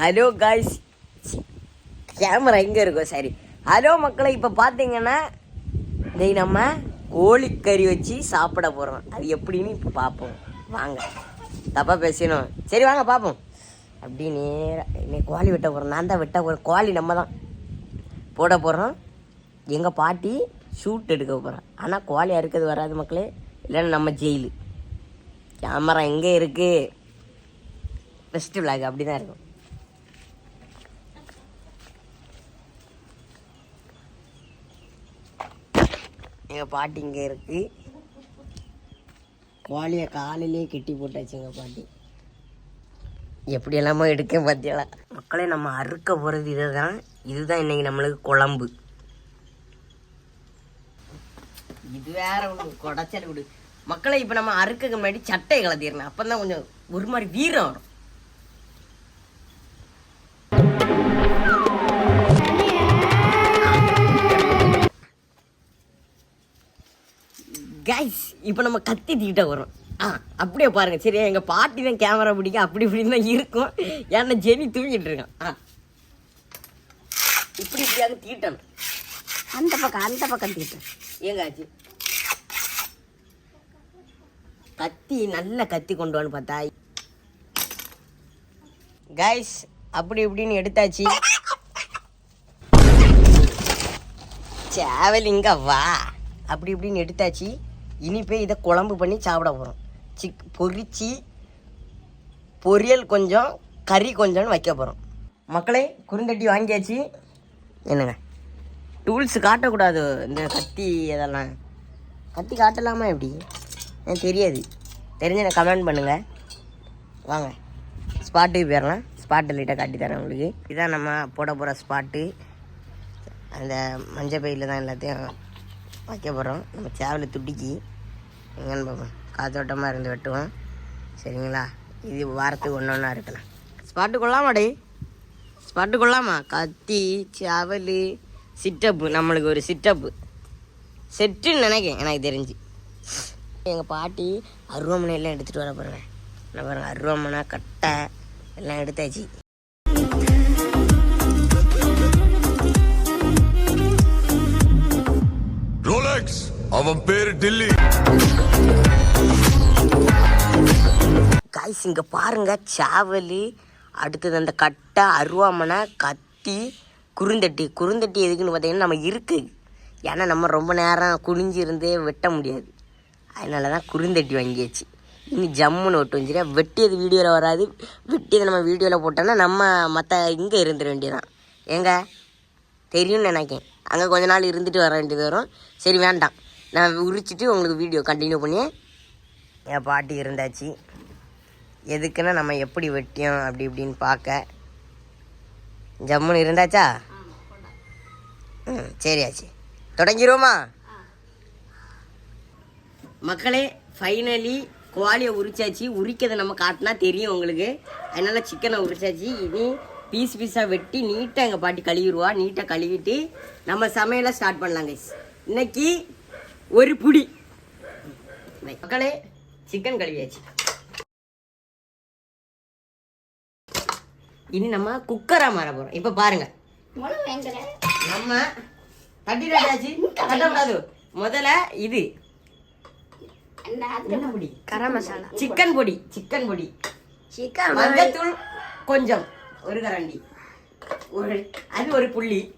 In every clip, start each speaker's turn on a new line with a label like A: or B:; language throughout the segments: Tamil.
A: ஹலோ காய்ஸ் கேமரா எங்கே இருக்கும் சரி. ஹலோ மக்களை இப்போ பார்த்தீங்கன்னா இன்னைக்கு நம்ம கோழிக்கறி வச்சு சாப்பிட போகிறோம் அது எப்படின்னு இப்போ பார்ப்போம் வாங்க. தப்பாக பேசணும் சரி வாங்க பார்ப்போம் அப்படி நேராக இன்னைக்கு கோழி வெட்ட போகிறோம் நான் தான் வெட்ட போகிறேன் கோழி நம்ம தான் போட போகிறோம் எங்கள் பாட்டி ஷூட் எடுக்க போகிறோம் ஆனால் கோழி அறுக்கிறது வராது மக்களே. இல்லைன்னா நம்ம ஜெயிலு கேமரா எங்கே இருக்குது ஃபெஸ்ட் விளாக் அப்படி தான் இருக்கும். எங்கள் பாட்டி இங்கே இருக்குது கோழியை காலையிலேயே கெட்டி போட்டாச்சு எங்கள் பாட்டி. எப்படி எல்லாமோ எடுக்க பார்த்தியால மக்களே நம்ம அறுக்க போகிறது இதை தான் இதுதான் இன்னைக்கு நம்மளுக்கு குழம்பு. இது வேற ஒன்று குடைச்சல் விடு. மக்களை இப்போ நம்ம அறுக்க முன்னாடி சட்டை கலத்திடணும் அப்போ தான் கொஞ்சம் ஒரு மாதிரி வீரம் வரும். கைஸ் இப்போ நம்ம கத்தி தீட்ட வரோம் ஆ அப்படியே பாருங்கள் சரி எங்கள் பாட்டி தான் கேமரா பிடிக்கும். அப்படி இப்படின்னு தான் இருக்கும். ஏன்னா ஜெனி தூங்கிட்டு இருக்கான். ஆ. இப்படி இப்படியாக தீட்டணும். அந்த பக்கம் அந்த பக்கம் தீட்டும் ஏங்க ஆச்சு? கத்தி நல்ல கத்தி கொண்டு வந்து பார்த்தா. கைஸ் அப்படி இப்படின்னு எடுத்தாச்சு. சேவல் இங்க வா. அப்படி இப்படின்னு எடுத்தாச்சு. இனி போய் இதை குழம்பு பண்ணி சாப்பிட போகிறோம் சிக் பொரிச்சு பொரியல் கொஞ்சம் கறி கொஞ்சம்னு வைக்க போகிறோம் மக்களே குறுந்தட்டி வாங்கியாச்சு. என்னங்க? டூல்ஸ் காட்டக்கூடாது இந்த கத்தி இதெல்லாம். கத்தி காட்டலாமா எப்படி? எனக்கு தெரியாது. தெரிஞ்ச எனக்கு கமெண்ட் பண்ணுங்கள் வாங்க ஸ்பாட்டுக்கு போயிடலாம். ஸ்பாட்டு லைட்டாக காட்டி தரேன் உங்களுக்கு. இதான் நம்ம போட போகிற ஸ்பாட்டு அந்த மஞ்சள் பையில் தான் எல்லாத்தையும் வைக்க போகிறோம் நம்ம சேவலை துட்டிக்கு எங்கன்னு பார்ப்போம் காத்தோட்டமாக இருந்து வெட்டுவோம். சரிங்களா? இது வாரத்துக்கு ஒன்று ஒன்றா இருக்கலாம். ஸ்பாட்டு கொள்ளாமாடி ஸ்பாட்டு கொள்ளாமா. கத்தி சேவல் சிட்டப்பு நம்மளுக்கு ஒரு சிட்டப்பு செட்டுன்னு நினைக்கிறேன். எனக்கு தெரிஞ்சு. எங்கள் பாட்டி அருவமனை எல்லாம் எடுத்துகிட்டு வர போகிறேன் நான் பாருங்கள் அருவமனை கட்டை எல்லாம் எடுத்தாச்சு.
B: அவன் பேரு டில்லி.
A: காய்ஸ் இங்கே பாருங்க சாவலி அடுத்தது அந்த கட்டை அருவாமனை கத்தி குறுந்தட்டி. குறுந்தட்டி எதுக்குன்னு பார்த்தீங்கன்னா நம்ம இருக்கு. ஏன்னா நம்ம ரொம்ப நேரம் குனிஞ்சிருந்தே வெட்ட முடியாது. அதனால தான் குறுந்தட்டி வாங்கியாச்சு. இனி ஜம்முன்னு ஒட்டு வந்துச்சுன்னா வெட்டியது வீடியோவில் வராது. வெட்டியது நம்ம வீடியோவில் போட்டோன்னா நம்ம மற்ற இங்கே இருந்துட வேண்டியதான் ஏங்க? தெரியும்னு நினைக்கேன். அங்கே கொஞ்ச நாள் இருந்துட்டு வர வேண்டியது வரும். சரி வேண்டாம். நான் உரிச்சிட்டு உங்களுக்கு வீடியோ கண்டினியூ பண்ணி என் பாட்டி இருந்தாச்சு. எதுக்குன்னா நம்ம எப்படி வெட்டியோம் அப்படி இப்படின்னு பார்க்க. ஜம்முன்னு இருந்தாச்சா? ம் சரியாச்சு. தொடங்கிருவோமா? மக்களே ஃபைனலி கோழியை உரிச்சாச்சு. உரிக்கிறதை நம்ம காட்டினா தெரியும் உங்களுக்கு. அதனால் சிக்கனை உரிச்சாச்சு. இனி பீஸ் பீஸாக வெட்டி நீட்டாக எங்கள் பாட்டி கழுவிடுவா. நீட்டாக கழுவிட்டு நம்ம சமையலை ஸ்டார்ட் பண்ணலாம் கைஸ் இன்னைக்கு ஒரு புடி. மக்களே சிக்கன் கழுவியாச்சு இனி நம்ம குக்கரா மாற போறோம். இப்ப பாருங்க. நம்ம தட்டிடாச்சு தட்டக்கூடாது. முதல்ல இது. என்ன பொடி?
C: கரம் மசாலா.
A: சிக்கன் பொடி. சிக்கன் பொடி.
C: சிக்கன்
A: மஞ்சத்தூள் கொஞ்சம். ஒரு கரண்டி. ஒரு அது ஒரு புள்ளி.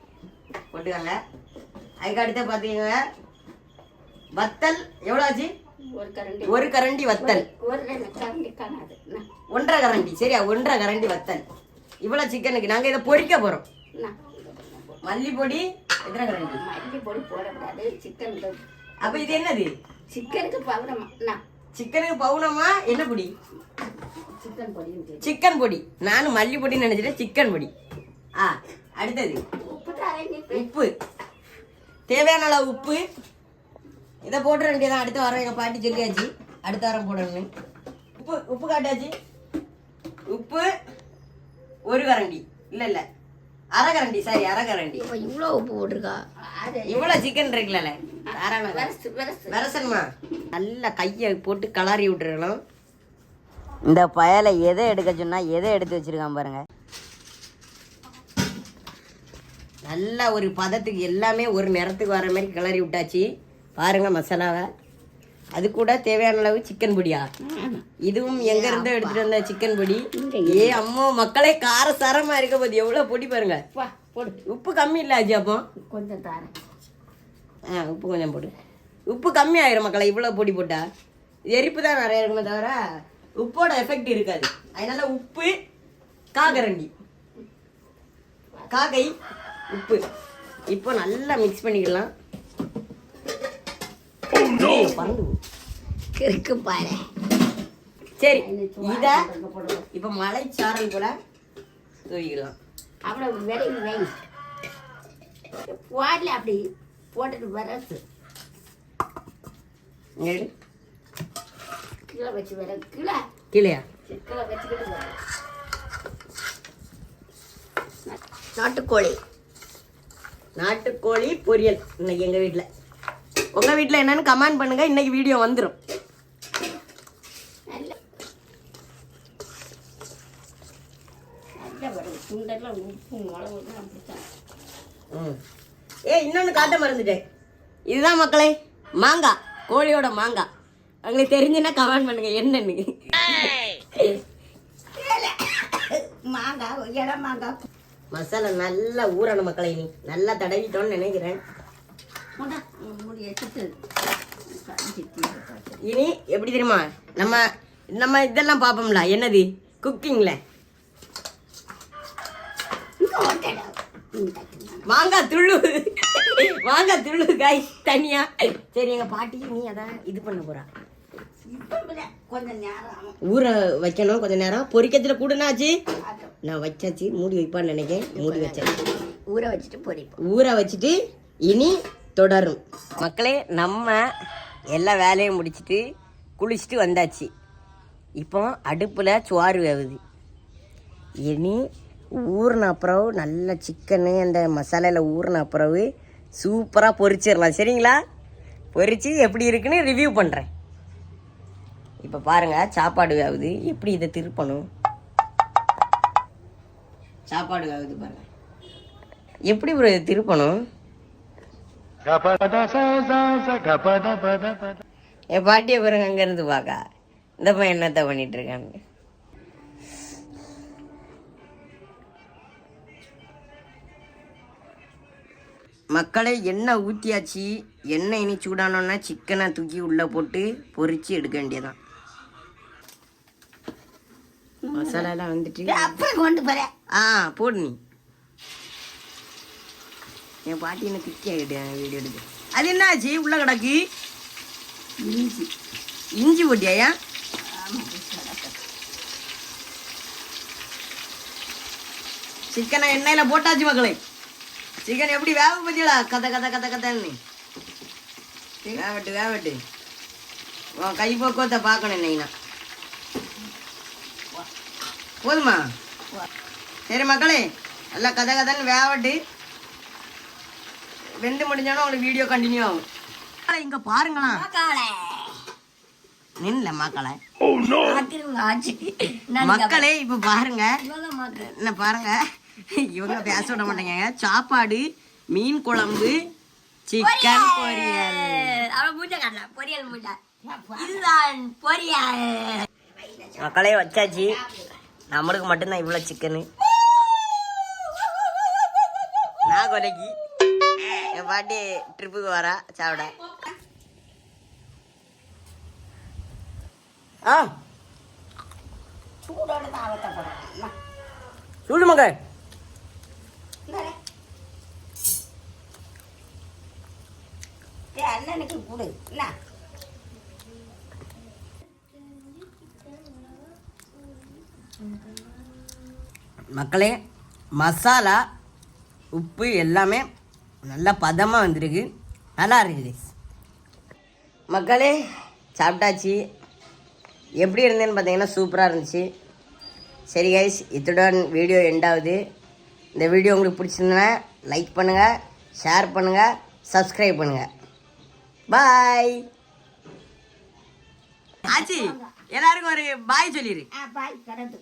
A: போட்டுக்கோங்க. அதுக்கு அடுத்து பார்த்தீங்கன்னா வத்தல் எவ்வளோ ஆச்சு?
C: ஒரு கரண்டி.
A: ஒரு கரண்டி வத்தல்? ஒன்றரை கரண்டி சரியா? ஒன்றரை கரண்டி வத்தல். இவ்வளோ சிக்கனுக்கு நாங்கள் இதை பொரிக்க போகிறோம்? மல்லிப்பொடி எத்தனை கரண்டி?
C: மல்லி பொடி போடக்கூடாது சிக்கனுக்கு
A: அப்போ இது என்னது?
C: சிக்கனுக்கு என்ன?
A: சிக்கனுக்கு பவுனமா என்ன பொடி?
C: சிக்கன் சரி.
A: சிக்கன் பொடி. நானும் மல்லிப்பொடின்னு நினச்சிட்டேன் சிக்கன் பொடி. ஆ அடுத்தது.
C: உப்பு.
A: தேவையான அளவு உப்பு. இதை போட்டுற வேண்டியதான் அடுத்த வாரம் எங்கள் பாட்டி சொல்லியாச்சு. அடுத்த வாரம் போடணும் உப்பு உப்பு காட்டாச்சு. உப்பு ஒரு கரண்டி. இல்லை இல்லை. அரை கரண்டி சாரி அரை கரண்டி.
C: இப்ப இவ்வளோ உப்பு போட்டிருக்கா?
A: இவ்வளோ சிக்கன் இருக்குல்ல வரசன்மா நல்லா கையை போட்டு கலாரி விட்டுருக்கணும் இந்த பயலை எதை எடுக்க சொன்னா எதை எடுத்து வச்சிருக்கான் பாருங்க. நல்லா ஒரு பதத்துக்கு எல்லாமே ஒரு நிறத்துக்கு வர மாதிரி கிளறி விட்டாச்சு. பாருங்க மசாலாவை. அது கூட தேவையான அளவு சிக்கன் பொடியா? இதுவும் எங்க இருந்து எடுத்துட்டு வந்த சிக்கன் பொடி. ஏ அம்மா மக்களே காரசாரமா இருக்க போது எவ்வளவு பொடி பாருங்க. உப்பு கம்மி இல்லை ஆச்சு அப்போ?
C: கொஞ்சம் தாரேன்.
A: ஆ உப்பு கொஞ்சம் போடு. உப்பு கம்மி ஆயிரும் மக்களை இவ்வளோ பொடி போட்டா. எரிப்பு தான் நிறைய இருக்குமே தவிர உப்போட எஃபெக்ட் இருக்காது. அதனால உப்பு காகரண்டி. காகை உப்பு. இப்போ நல்லா மிக்ஸ் பண்ணிக்கலாம்.
C: கிறுக்கு பாரு.
A: சரி இதை இப்போ மலைச்சாரல் கூட தூவிக்கலாம்.
C: அவ்வளோ விரைவி வை போடல அப்படி போட்டுட்டு
A: எடு.
C: கீழே வச்சு வர கீழே.
A: கீழேயா?
C: கீழே வச்சுக்கிட்டு வர நாட்டுக்கோழி.
A: நாட்டுக்கோழி பொரியல் இன்னைக்கு எங்கள் வீட்டில் உங்கள் வீட்டில் என்னன்னு கமெண்ட் பண்ணுங்க. இன்னைக்கு வீடியோ வந்துடும் ஏ இன்னொன்று காட்ட மறந்துட்டேன். இதுதான் மக்களே மாங்காய் கோழியோட மாங்காய் உங்களுக்கு தெரிஞ்சுன்னா கமெண்ட் பண்ணுங்க. என்னன்னு.
C: மாங்காய் இடம் மாங்காய்
A: மசாலா நல்லா ஊறணும் மக்களை நீ. நல்லா தடவிட்டோன்னு நினைக்கிறேன். இனி எப்படி தெரியுமா? நம்ம நம்ம இதெல்லாம் பார்ப்போம்ல. என்னது? குக்கிங்கில் மாங்காய் துள்ளு. மாங்காய் துள்ளு காய் தனியா. சரி எங்க பாட்டி நீ அதான் இது பண்ண போறா. ஊற வைக்கணும் கொஞ்ச நேரம். பொரிக்கத்துல கூடனாச்சு நான் வச்சாச்சு. மூடி வைப்பான்னு நினைக்கிறேன். மூடி வச்சாச்சு.
C: ஊற வச்சுட்டு பொரிப்போம்
A: ஊற வச்சுட்டு இனி தொடரும். மக்களே நம்ம எல்லா வேலையும் முடிச்சிட்டு குளிச்சுட்டு வந்தாச்சு. இப்போ அடுப்பில் சுவாறு வேவுது. இனி ஊறின அப்புறம் நல்ல சிக்கனு அந்த மசாலாவில் ஊறின அப்புறவு சூப்பராக பொரிச்சிடலாம். சரிங்களா? பொரிச்சு எப்படி இருக்குன்னு ரிவ்யூ பண்ணுறேன் இப்போ பாருங்கள் சாப்பாடு வேவுது. எப்படி இதை திருப்பணும்? சாப்பாடு வேவுது பாருங்கள் எப்படி ஒரு திருப்பணும்? என் பாட்டியை பாருங்க அங்கேருந்து பார்க்கா இந்த பையன் என்னத்த பண்ணிட்டு இருக்கான்னு மக்களை எண்ணெய் ஊற்றியாச்சு எண்ணெய் இனி சூடானோன்னா சிக்கனை தூக்கி உள்ளே போட்டு பொரிச்சு எடுக்க வேண்டியதான் மசாலாலாம் வந்துட்டு
C: அப்புறம் கொண்டு போறேன்.
A: ஆ போடு நீ. என் பாட்டி என்ன திக்கி ஆகிட்டேன் வீடியோ எடுத்து. அது என்ன ஆச்சு உள்ள கிடக்கு.
C: இஞ்சி.
A: இஞ்சி போட்டியா சிக்கனை எண்ணெயில போட்டாச்சு மக்களே. சிக்கன் எப்படி வேக பத்தியடா? கதை கதை கதை கதைன்னு. வேவட்டு வேவட்டு. உன் கை பக்குவத்தை பார்க்கணும் என்னைனா போதுமா? சரி மக்களே நல்லா கதை கதைன்னு வேவட்டு. வெந்து முடிஞ்சோன்னா உங்களுக்கு வீடியோ கண்டினியூ ஆகும். இங்க பாருங்களா நின்ல மக்களை. மக்களே இப்ப பாருங்க. என்ன பாருங்க. இவங்க பேச விட மாட்டேங்க சாப்பாடு மீன் குழம்பு சிக்கன் பொரியல். மக்களே வச்சாச்சு. நம்மளுக்கு மட்டும்தான் இவ்வளோ சிக்கனு நான் கொலைக்கு. என் பாட்டி ட்ரிப்புக்கு வரா சாப்பிட. ஆ. சூடு மங்க
C: அண்ணனுக்கு கொடு என்ன
A: மக்களே மசாலா உப்பு எல்லாமே நல்லா பதமாக வந்திருக்கு. நல்லா இருக்குது மக்களே சாப்பிட்டாச்சு. எப்படி இருந்தேன்னு பார்த்தீங்கன்னா சூப்பராக இருந்துச்சு. சரி கைஸ் இத்துடன் வீடியோ எண்டாகுது இந்த வீடியோ உங்களுக்கு பிடிச்சிருந்தனா லைக் பண்ணுங்கள் ஷேர் பண்ணுங்கள் சப்ஸ்கிரைப் பண்ணுங்கள் பாய் ஆச்சி எல்லாருக்கும் ஒரு பாய் சொல்லிடு
C: பாய் கடந்து